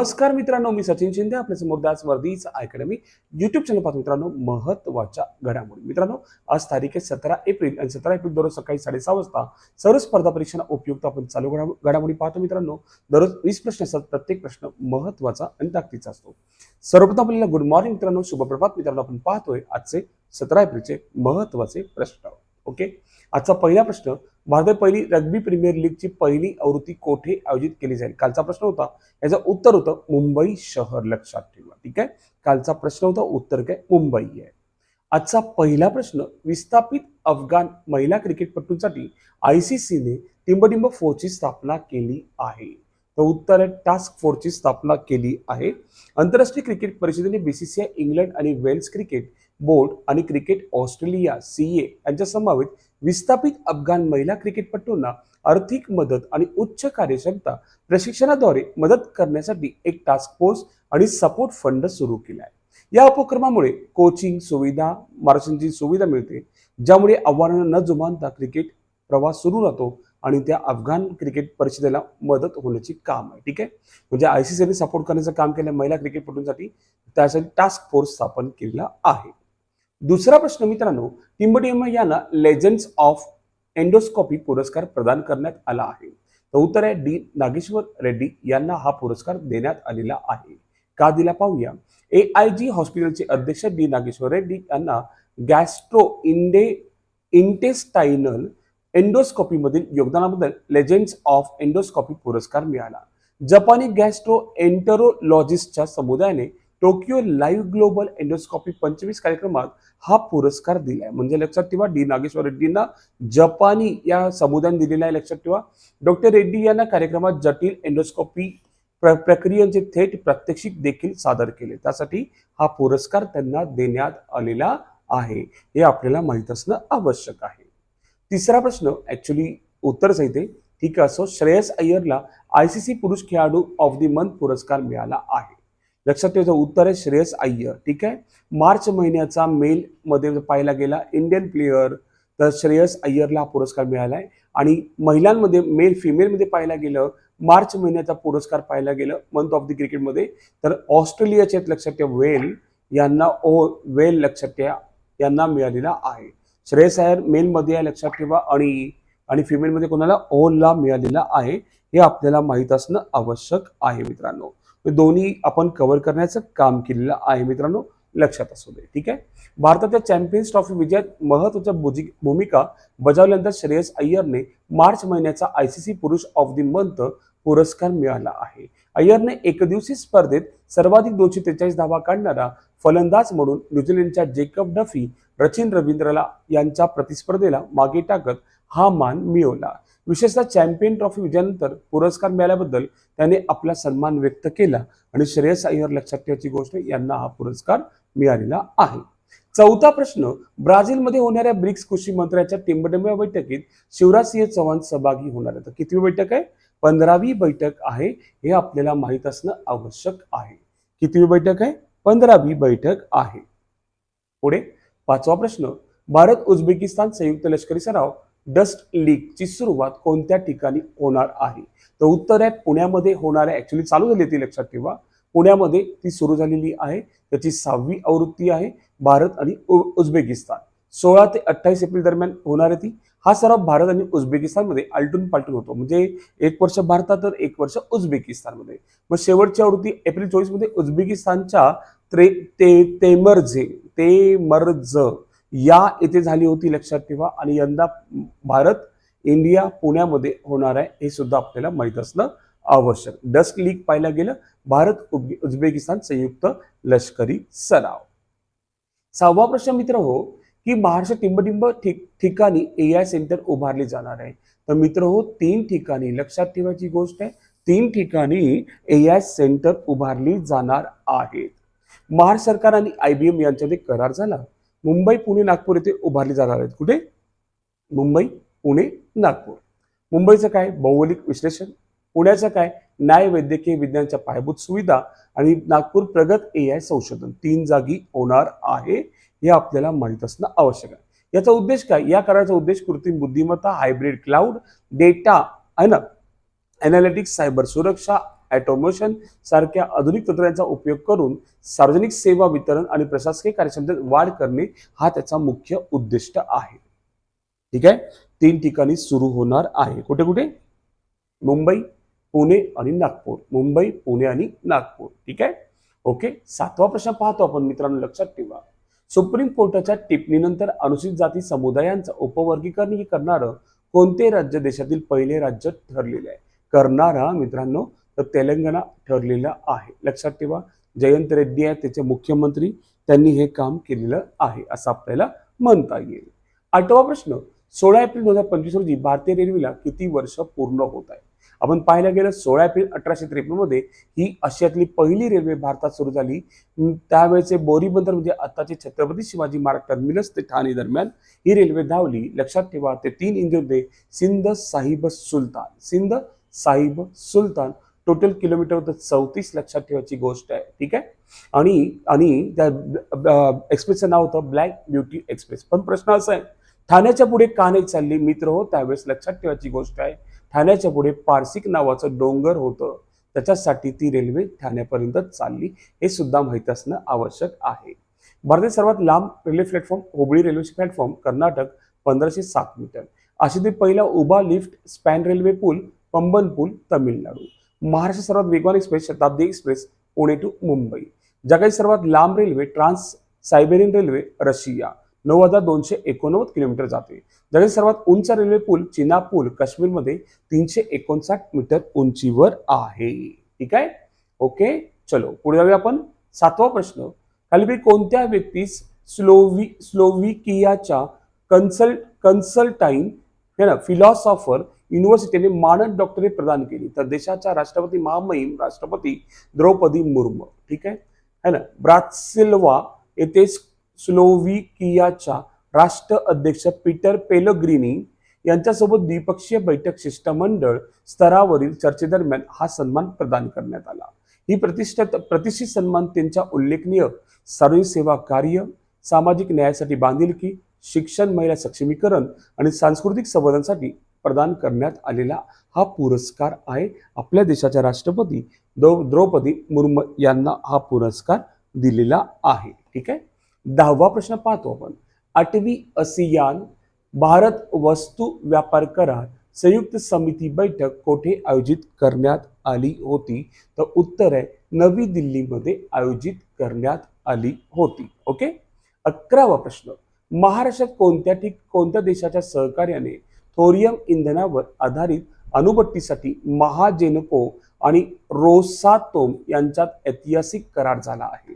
नमस्कार मित्रांनो मी सचिन शिंदे आपल्यासमोर दास वर्दीच अकॅडमी युट्यूब चॅनल पाहतो मित्रांनो महत्त्वाच्या घडामोडी. मित्रांनो आज तारीख आहे सतरा एप्रिल आणि सतरा एप्रिल दररोज सकाळी साडेसहा वाजता सर्व स्पर्धा परीक्षांना उपयुक्त आपण चालू घडा- घडामोडी पाहतो मित्रांनो. दररोज वीस प्रश्न असतात प्रत्येक प्रश्न महत्त्वाचा आणि ताकदीचा असतो. सर्वप्रथम आपल्याला गुड मॉर्निंग मित्रांनो शुभप्रभात मित्रांनो आपण पाहतोय आजचे सतरा एप्रिलचे महत्त्वाचे प्रश्न. ओके? आजचा पहिला प्रश्न भारतात पहिली रग्बी प्रीमियर लीगची पहिली आवृत्ती कोठे आयोजित केली जाईल? कालचा प्रश्न होता. याचं उत्तर होतं मुंबई शहर लक्षात ठेवा. ठीक आहे? कालचा प्रश्न होता उत्तर काय? मुंबई आहे. आजचा पहिला प्रश्न विस्थापित अफगाण महिला क्रिकेटपटूंसाठी आयसीसीने टिंबटिंब फोरची स्थापना केली आहे. तर उत्तर आहे टास्क फोरची स्थापना केली आहे. आंतरराष्ट्रीय क्रिकेट परिषदेने बीसीसीआय इंग्लंड आणि वेल्स क्रिकेट बोर्ड आणि क्रिकेट ऑस्ट्रेलिया सीए यांच्या समावेत विस्थापित अफगाण महिला क्रिकेटपटूंना आर्थिक मदत आणि उच्च कार्यक्षमता प्रशिक्षणाद्वारे मदत करण्यासाठी एक टास्क फोर्स आणि सपोर्ट फंड सुरू केला आहे. या उपक्रमामुळे कोचिंग सुविधा मार्गदर्शनची सुविधा मिळते ज्यामुळे आव्हानांना न जुमानता क्रिकेट प्रवास सुरू राहतो आणि त्या अफगाण क्रिकेट परिषदेला मदत होण्याची काम आहे. ठीक आहे? म्हणजे आय सी सीने सपोर्ट करण्याचं काम केलं महिला क्रिकेटपटूंसाठी त्यासाठी टास्क फोर्स स्थापन केलेला आहे. दुसरा प्रश्न मित्रांनो टिंबटिंब यांना लेजंड्स ऑफ एंडोस्कॉपी पुरस्कार प्रदान करण्यात आला आहे. तर उत्तर आहे डी नागेश्वर रेड्डी यांना हा पुरस्कार देण्यात आलेला आहे. का दिला पाहूया. ए आय जी हॉस्पिटलचे अध्यक्ष डी नागेश्वर रेड्डी यांना गॅस्ट्रो इंडे इंटेस्टायनल एंडोस्कॉपीमधील योगदानाबद्दल लेजेंड्स ऑफ एंडोस्कॉपी पुरस्कार मिळाला. जपानी गॅस्ट्रो एंटरोलॉजिस्टच्या समुदायाने टोकियो लाईव्ह ग्लोबल एंडोस्कॉपी पंचवीस कार्यक्रमात हा पुरस्कार दिलाय. म्हणजे लक्षात ठेवा डी नागेश्वर रेड्डींना जपानी या समुदायाने दिलेला आहे लक्षात ठेवा. डॉक्टर रेड्डी यांना कार्यक्रमात जटिल एंडोस्कॉपी प्र प्रक्रियांचे थेट प्रात्यक्षिक देखील सादर केले. त्यासाठी हा पुरस्कार त्यांना देण्यात आलेला आहे. हे आपल्याला माहीत असणं आवश्यक आहे. तिसरा प्रश्न ऍक्च्युली उत्तरच येते ठीक आहे असो श्रेयस अय्यरला आय सी सी पुरुष खेळाडू ऑफ द मंथ पुरस्कार मिळाला आहे. लक्षात ठेवायचं उत्तर आहे श्रेयस अय्यर ठीक आहे? मार्च महिन्याचा मेल मध्ये पाहिला गेला इंडियन प्लेयर तर श्रेयस अय्यरला हा पुरस्कार मिळाला आहे आणि महिलांमध्ये मेल फिमेलमध्ये पाहायला गेलं मार्च महिन्याचा पुरस्कार पाहायला गेलं मंथ ऑफ द क्रिकेटमध्ये तर ऑस्ट्रेलियाचे लक्षात ठेवा वेल यांना ओ वेल लक्षात ठेवा यांना मिळालेला आहे. श्रेयस अय्यर मेलमध्ये आहे लक्षात ठेवा आणि आणि फिमेलमध्ये कोणाला? ओला मिळालेला आहे हे आपल्याला माहीत असणं आवश्यक आहे मित्रांनो. दोन्ही आपण कव्हर करण्याचं काम केलेलं आहे मित्रांनो. लक्षात असू दे. ठीक आहे? भारताच्या चॅम्पियन्स ट्रॉफी विजयात महत्त्वाच्या भूमिका बजावल्यानंतर श्रेयस अय्यरने मार्च महिन्याचा आयसीसी पुरुष ऑफ द मंथ पुरस्कार मिळाला आहे. अय्यरने एकदिवसीय स्पर्धेत सर्वाधिक दोनशे त्रेचाळीस धावा काढणारा फलंदाज म्हणून न्यूझीलंडच्या जेकब डफी रचिन रवींद्रला यांच्या प्रतिस्पर्धेला मागे टाकत हा मान मिळवला. विशेषतः चॅम्पियन ट्रॉफी विजयानंतर पुरस्कार मिळाल्याबद्दल त्याने आपला सन्मान व्यक्त केला आणि श्रेयस अय्यर लक्षात ठेवायची गोष्ट यांना हा पुरस्कार मिळालेला आहे. चौथा प्रश्न ब्राझीलमध्ये होणाऱ्या ब्रिक्स कृषी मंत्र्याच्या टिंबटिंब बैठकीत शिवराज सिंह चव्हाण सहभागी होणार आहे तर कितवी बैठक आहे? पंधरावी बैठक आहे हे आपल्याला माहीत असणं आवश्यक आहे. कितवी बैठक आहे? पंधरावी बैठक आहे. पुढे पाचवा प्रश्न भारत उझबेकिस्तान संयुक्त लष्करी सराव डस्ट लीगची सुरुवात कोणत्या ठिकाणी होणार आहे? तर उत्तर आहे पुण्यामध्ये होणार आहे. चालू झाली ती लक्षात ठेवा. पुण्यामध्ये ती सुरू झालेली आहे. त्याची सहावी आवृत्ती आहे भारत आणि उ- उझबेकिस्तान. सोळा ते अठ्ठावीस एप्रिल दरम्यान होणार आहे ती. हा सराव भारत आणि उझबेकिस्तानमध्ये आलटून पालटून होतो. म्हणजे एक वर्ष भारतात तर एक वर्ष उझबेकिस्तानमध्ये. मग शेवटची आवृत्ती एप्रिल चोवीसमध्ये उझबेकिस्तानच्या त्रे ते तेमरझे ते मर्ज या येथे झाली होती लक्षात ठेवा. आणि यंदा भारत इंडिया पुण्यामध्ये होणार आहे हे सुद्धा आपल्याला माहीत असणं आवश्यक. डस्ट लीग पाहायला गेलं भारत उब- उझबेकिस्तान संयुक्त लष्करी सराव. सहावा प्रश्न मित्र हो की महाराष्ट्र टिंबटिंब ठिक ठिकाणी ए आय सेंटर उभारले जाणार आहे. तर मित्र हो तीन ठिकाणी लक्षात ठेवायची गोष्ट आहे तीन ठिकाणी ए आय सेंटर उभारली जाणार आहेत. महाराष्ट्र सरकार आणि आयबीएम यांच्यामध्ये करार झाला. मुंबई पुणे नागपूर येथे उभारली जाणार आहेत. कुठे? मुंबई पुणे नागपूर. मुंबईचं काय? भौगोलिक विश्लेषण. पुण्याचं काय? न्याय वैद्यकीय विज्ञानच्या पायाभूत सुविधा आणि नागपूर प्रगत ए आय संशोधन. तीन जागी होणार आहे. हे आपल्याला माहीत असणं आवश्यक आहे. याचा उद्देश काय? या कराराचा उद्देश कृत्रिम बुद्धिमत्ता हायब्रिड क्लाउड डेटा आहे ना अनालिटिक्स सायबर सुरक्षा ॲटोमेशन सारख्या आधुनिक तंत्रज्ञानाचा उपयोग करून सार्वजनिक सेवा वितरण आणि प्रशासकीय कार्यक्षमतेत वाढ करणे हा त्याचा मुख्य उद्दिष्ट आहे. ठीक आहे? तीन ठिकाणी सुरू होणार आहे. कुठे कुठे? मुंबई पुणे आणि नागपूर. मुंबई पुणे आणि नागपूर. ठीक आहे? ओके? सातवा प्रश्न पाहतो आपण मित्रांनो लक्षात ठेवा. सुप्रीम कोर्टाच्या टिप्पणीनंतर अनुसूचित जाती समुदायांचं उपवर्गीकरण करणारं कोणते राज्य देशातील पहिले राज्य ठरलेले आहे? करणारा मित्रांनो तर तेलंगणा ठरलेलं आहे. लक्षात ठेवा जयंत रेड्डी आहे त्याचे मुख्यमंत्री त्यांनी हे काम केलेलं आहे असं आपल्याला म्हणता येईल. आठवा प्रश्न सोळा एप्रिल दोन हजार पंचवीस रोजी भारतीय रेल्वेला किती वर्ष पूर्ण होत आहे आपण पाहायला गेलं सोळा एप्रिल अठराशे त्रेपन्नमध्ये ही आशियातली पहिली रेल्वे भारतात सुरू झाली. त्यावेळेचे बोरीबंदर म्हणजे आताचे छत्रपती शिवाजी महाराज टर्मिनस ते ठाणे दरम्यान ही रेल्वे धावली. लक्षात ठेवा ते तीन इंजिन होते सिंध साहिब सुलतान. सिंध साहिब सुलतान. टोटल किलोमीटर होतं चौतीस लक्षात ठेवायची गोष्ट आहे. ठीक आहे? आणि आणि त्या एक्सप्रेसचं नाव होतं ब्लॅक ब्युटी एक्सप्रेस. पण प्रश्न असा आहे ठाण्याच्या पुढे का नाही चालली मित्र हो? त्यावेळेस लक्षात ठेवायची गोष्ट आहे ठाण्याच्या पुढे पारसिक नावाचं डोंगर होतं. त्याच्यासाठी ती रेल्वे ठाण्यापर्यंत चालली हे सुद्धा माहीत असणं आवश्यक आहे. भारतात सर्वात लांब railway platform Hubli railway platform Karnataka पंधराशे सात मीटर. अशी ते पहिला उभा लिफ्ट स्पॅन रेल्वे पूल पंबन पूल तमिळनाडू. महाराष्ट्र सर्वात वेगवान express Shatabdi express Pune to Mumbai. जगातील सर्वात लांब railway trans Siberian railway Russia. नऊ हजार दोनशे एकोणनव्वद किलोमीटर जाते. जगातील सर्वात उंच रेल्वे पूल चिना पूल काश्मीरमध्ये तीनशे एकोणसाठ मीटर उंचीवर आहे. ठीक आहे? ओके चलो. पुढे जाऊया आपण. सातवा प्रश्न. खालीपैकी कोणत्या व्यक्तीस स्लोवी स्लोविकियाच्या कन्सल्ट कन्सल्टाईन हे ना फिलॉसॉफर युनिव्हर्सिटीने मानद डॉक्टरेट प्रदान केली. तर देशाच्या राष्ट्रपती महामहिम राष्ट्रपती द्रौपदी मुर्मू. ठीक आहे? है ना? ब्रासिल्वा येथे स्लोविकियाच्या राष्ट्र अध्यक्ष पीटर पेलग्रिनी यांच्यासोबत द्विपक्षीय बैठक शिष्टमंडळ स्तरावरील चर्चेदरम्यान हा सन्मान प्रदान करण्यात आला. ही प्रतिष्ठित प्रतिष्ठित सन्मान त्यांच्या उल्लेखनीय सार्वजनिक सेवा कार्य सामाजिक न्यायासाठी बांधिलकी शिक्षण महिला सक्षमीकरण आणि सांस्कृतिक संवादांसाठी प्रदान करण्यात आलेला हा पुरस्कार आहे. आपल्या देशाच्या राष्ट्रपती द्रौ द्रौपदी मुर्मू यांना हा पुरस्कार दिलेला आहे. ठीक आहे? दहावा प्रश्न पाहतो आपण. आठवी असियान भारत वस्तू व्यापार करार संयुक्त समिती बैठक कोठे आयोजित करण्यात आली होती? तर उत्तर आहे नवी दिल्लीमध्ये आयोजित करण्यात आली होती. ओके? अकरावा प्रश्न. महाराष्ट्रात कोणत्या ठिक कोणत्या देशाच्या सहकार्याने थोरियम इंधनावर आधारित अणुभट्टीसाठी महाजेनको आणि रोसातोम यांच्यात ऐतिहासिक करार झाला आहे.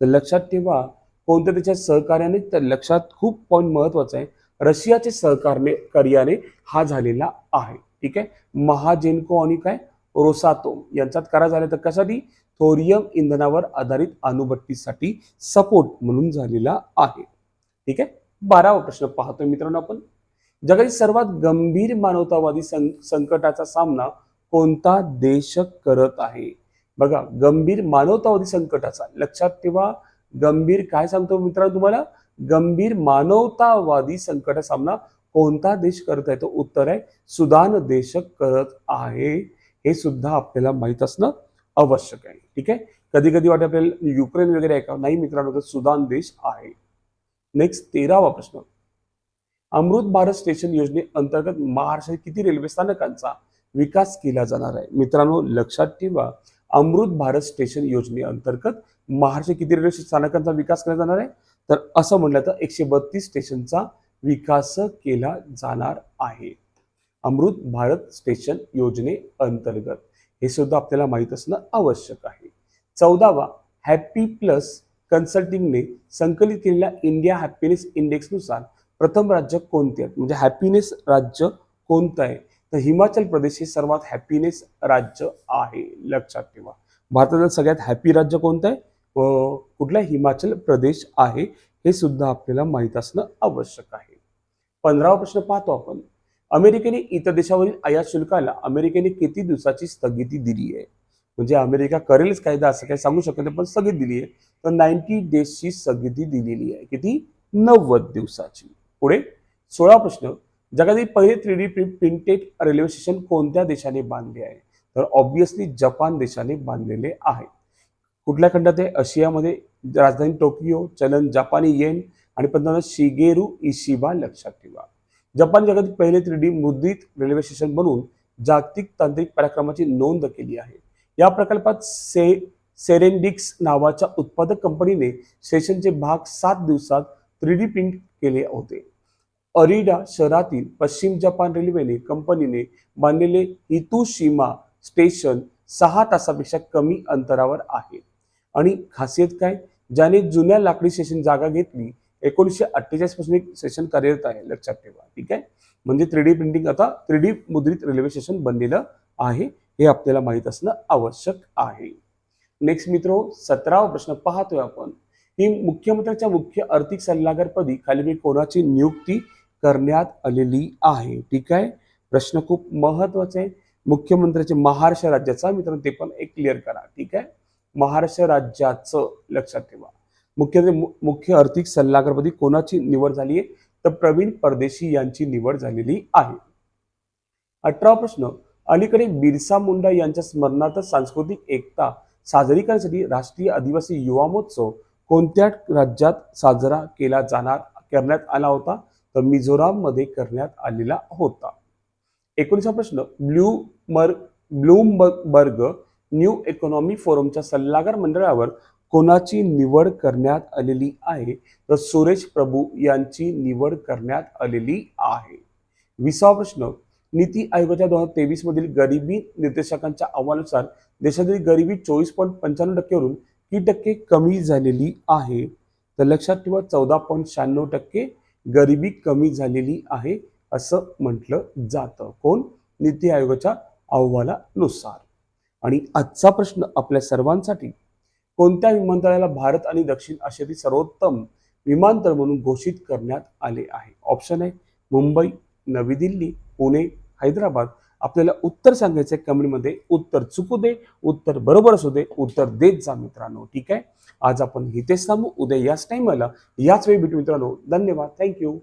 तर लक्षात ठेवा कोणत्या त्याच्या सहकार्याने तर लक्षात खूप पॉईंट महत्वाचं आहे रशियाचे सहकार्य कार्याने हा झालेला आहे. ठीक आहे? महाजेनको आणि काय? रोसातोम यांच्यात करार झाला. तर कशासाठी? थोरियम इंधनावर आधारित अणुभट्टीसाठी सपोर्ट म्हणून झालेला आहे. ठीक आहे? बारावा प्रश्न पाहतोय मित्रांनो आपण. जगातील सर्वात गंभीर मानवतावादी सं संकटाचा सामना कोणता देश करत आहे? बघा गंभीर मानवतावादी संकटाचा. लक्षात ठेवा गंभीर काय सांगतो मित्रांनो तुम्हाला? गंभीर मानवतावादी संकटाचा सामना कोणता देश करत आहे? तो उत्तर आहे सुदान देश करत आहे. हे सुद्धा आपल्याला माहीत असणं आवश्यक आहे. ठीक आहे? कधी कधी वाटत आपल्याला युक्रेन वगैरे ऐका नाही मित्रांनो तर सुदान देश आहे. नेक्स्ट तेरावा प्रश्न. अमृत भारत स्टेशन योजनेअंतर्गत महाराष्ट्रात किती रेल्वे स्थानकांचा विकास केला जाणार आहे? मित्रांनो लक्षात ठेवा अमृत भारत स्टेशन योजनेअंतर्गत महाराष्ट्र किती रेल्वे स्थानकांचा विकास केला जाणार आहे? तर असं म्हटलं तर एकशे बत्तीस स्टेशनचा विकास केला जाणार आहे. अमृत भारत स्टेशन योजने अंतर्गत. हे सुद्धा आपल्याला माहीत असणं आवश्यक आहे. चौदावा हॅपी प्लस कन्सल्टिंगने संकलित केलेल्या इंडिया हॅपीनेस इंडेक्सनुसार प्रथम राज्य कोणते आहेत? म्हणजे हॅपीनेस राज्य कोणतं आहे? तर हिमाचल प्रदेश हे सर्वात हॅपीनेस राज्य आहे लक्षात ठेवा. भारतातील सगळ्यात हॅपी राज्य कोणतं आहे? व कुठलं? हिमाचल प्रदेश आहे. हे सुद्धा आपल्याला माहीत असणं आवश्यक आहे. पंधरावा प्रश्न पाहतो आपण. अमेरिकेने इतर देशावरील आयात शुल्काला अमेरिकेने किती दिवसाची स्थगिती दिली आहे? म्हणजे अमेरिका करेलच कायदा असं काही सांगू शकत नाही पण स्थगित दिली आहे. तर नाईन्टी डेजची स्थगिती दिलेली आहे. किती? नव्वद दिवसाची. पुढे सोळा प्रश्न. जगातील पहिले three D printed railway station कोणत्या देशाने बांधले आहे? तर ऑब्विसली जपान देशाने बांधलेले आहे. कुठल्या खंडात आहे? आशियामध्ये. राजधानी टोकियो चलन जपानी येन आणि पंतप्रधान शिगेरू इशिबा लक्षात ठेवा. जपान जगातील पहिले थ्री डी मुद्रित रेल्वे स्टेशन बनून जागतिक तांत्रिक पराक्रमाची नोंद केली आहे. या प्रकल्पात से सेरेंडिक्स नावाच्या उत्पादक कंपनीने स्टेशनचे भाग सात दिवसात थ्री डी प्रिंट केले होते. अरिडा शहरातील पश्चिम जपान रेल्वेने कंपनीने बांधलेले हितुशिमा स्टेशन सहा तासापेक्षा कमी अंतरावर आहे. आणि खासियत काय? ज्याने जुन्या लाकडी स्टेशन जागा घेतली एकोणीसशे अठ्ठेचाळीसपासून एक स्टेशन कार्यरत आहे लक्षात ठेवा. ठीक आहे? म्हणजे थ्री डी प्रिंटिंग आता थ्री डी मुद्रित रेल्वे स्टेशन बनलेलं आहे हे आपल्याला माहीत असणं आवश्यक आहे. नेक्स्ट मित्र सतरावा प्रश्न पाहतोय आपण. ही मुख्यमंत्र्यांच्या मुख्य आर्थिक सल्लागारपदी खालील कोणाची नियुक्ती करण्यात आलेली आहे. ठीक आहे? प्रश्न खूप महत्त्वाचा आहे. मुख्यमंत्र्याचे महाराष्ट्र राज्याचा मित्रांनो ते पण एक क्लिअर करा. ठीक आहे? महाराष्ट्र राज्याचं लक्षात ठेवा. मुख्यमंत्री मुख्य आर्थिक सल्लागारपदी कोणाची निवड झाली आहे? तर प्रवीण परदेशी यांची निवड झालेली आहे. अठरा प्रश्न अलीकडे बिरसा मुंडा यांच्या स्मरणार्थ सांस्कृतिक एकता साजरी करण्यासाठी राष्ट्रीय आदिवासी युवा महोत्सव कोणत्या राज्यात साजरा केला जाणार करण्यात आला होता? तर मिझोराममध्ये करण्यात आलेला होता. एकोणीसा प्रश्न ब्ल्यू मर ब्लूमबर्ग न्यू इकॉनॉमी फोरमच्या सल्लागार मंडळावर कोणाची निवड करण्यात आलेली आहे? तर सुरेश प्रभू यांची निवड करण्यात आलेली आहे. विसावा प्रश्न नीती आयोगाच्या दोन हजार तेवीस मधील गरिबी निर्देशकांच्या अहवालानुसार देशातील गरिबी चोवीस पॉईंट पंच्याण्णव टक्केवरून किती टक्के कमी झालेली आहे. तर लक्षात ठेवा चौदा पॉईंट शहाण्णव टक्के गरिबी कमी झालेली आहे असं म्हटलं जातं. कोण? नीती आयोगाच्या अहवालानुसार. आणि आजचा प्रश्न आपल्या सर्वांसाठी कोणत्या विमानतळाला भारत आणि दक्षिण आशियातील सर्वोत्तम विमानतळ म्हणून घोषित करण्यात आले आहे? ऑप्शन आहे मुंबई नवी दिल्ली पुणे हैदराबाद. आपल्याला उत्तर सांगायचं आहे कमेंटमध्ये. उत्तर चुकू दे उत्तर बरोबर असू दे उत्तर देत जा मित्रांनो ठीक आहे? आज आपण इथेच थांबू. उद्या याच टाइमला याच वेळी भेटू मित्रांनो. धन्यवाद. थँक्यू